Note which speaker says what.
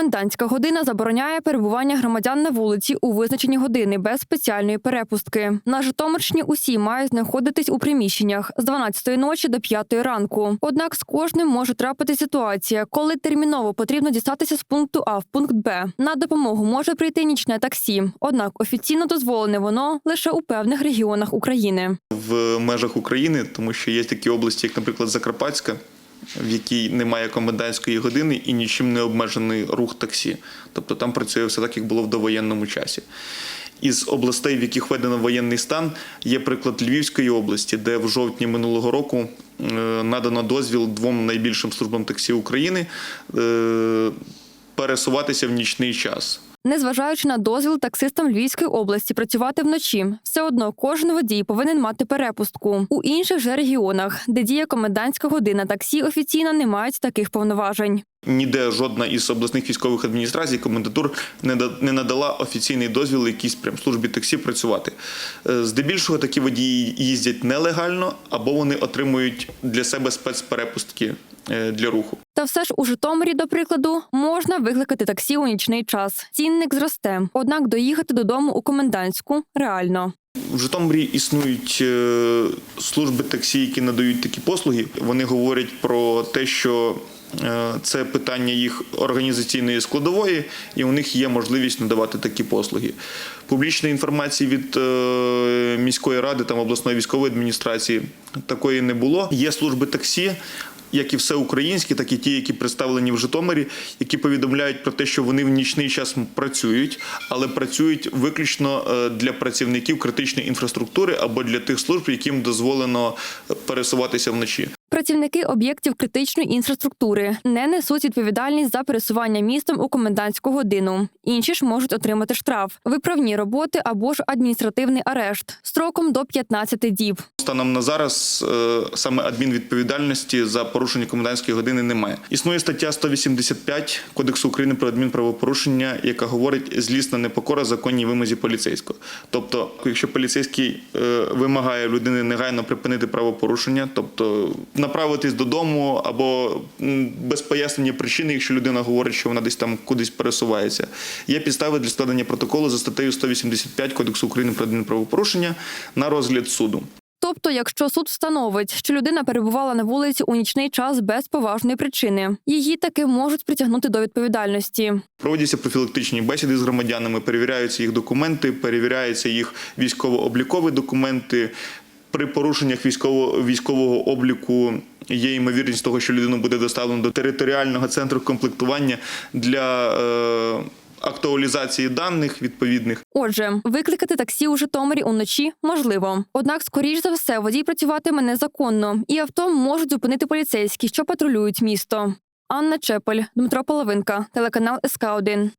Speaker 1: Комендантська година забороняє перебування громадян на вулиці у визначені години без спеціальної перепустки. На Житомирщині усі мають знаходитись у приміщеннях з 12 ночі до 5 ранку. Однак з кожним може трапити ситуація, коли терміново потрібно дістатися з пункту А в пункт Б. На допомогу може прийти нічне таксі. Однак офіційно дозволене воно лише у певних регіонах України.
Speaker 2: в межах України, тому що є такі області, як, наприклад, Закарпатська, в якій немає комендантської години і нічим не обмежений рух таксі. Тобто там працює все так, як було в довоєнному часі. Із областей, в яких введено воєнний стан, є приклад Львівської області, де в жовтні минулого року надано дозвіл двом найбільшим службам таксі України е, пересуватися в нічний час.
Speaker 1: Незважаючи на дозвіл таксистам Львівської області працювати вночі, все одно кожен водій повинен мати перепустку. У інших же регіонах, де діє комендантська година, таксі офіційно не мають таких повноважень.
Speaker 2: Ніде жодна із обласних військових адміністрацій, комендатур не да- не надала офіційний дозвіл якійсь прям службі таксі працювати. Е, Здебільшого такі водії їздять нелегально або вони отримують для себе спецперепустки е, для руху.
Speaker 1: Та все ж у Житомирі, до прикладу, можна викликати таксі у нічний час. Цінник зросте. Однак доїхати додому у комендантську реально.
Speaker 2: В Житомирі існують е, служби таксі, які надають такі послуги. Вони говорять про те, що це питання їх організаційної складової, і у них є можливість надавати такі послуги. Публічної інформації від е, міської ради там обласної військової адміністрації такої не було. Є служби таксі. Як і все українські, так і ті, які представлені в Житомирі, які повідомляють про те, що вони в нічний час працюють, але працюють виключно е, для працівників критичної інфраструктури або для тих служб, яким дозволено е, пересуватися вночі.
Speaker 1: Працівники об'єктів критичної інфраструктури не несуть відповідальність за пересування містом у комендантську годину. Інші ж можуть отримати штраф, виправні роботи або ж адміністративний арешт строком до 15 діб.
Speaker 2: Станом на зараз е, саме адмінвідповідальності за порушення комендантської години немає. Існує стаття 185 Кодексу України про адмінправопорушення, яка говорить злісна непокора законній вимозі поліцейського. Тобто, якщо поліцейський е, вимагає людини негайно припинити правопорушення, тобто направитись додому або без пояснення причини, якщо людина говорить, що вона десь там кудись пересувається, є підстави для складення протоколу за статтею 185 Кодексу України про адмінправопорушення на розгляд суду.
Speaker 1: Тобто, якщо суд встановить, що людина перебувала на вулиці у нічний час без поважної причини, її таки можуть притягнути до відповідальності.
Speaker 2: Проводяться профілактичні бесіди з громадянами, перевіряються їх документи, перевіряються їх військово-облікові документи. При порушеннях військово, військового обліку є ймовірність того, що людину буде доставлено до територіального центру комплектування для е, актуалізації даних відповідних.
Speaker 1: Отже, викликати таксі у Житомирі уночі можливо. Однак, скоріш за все, водій працюватиме незаконно, і авто можуть зупинити поліцейські, що патрулюють місто. Анна Чепель, Дмитро Половинка, телеканал СК 1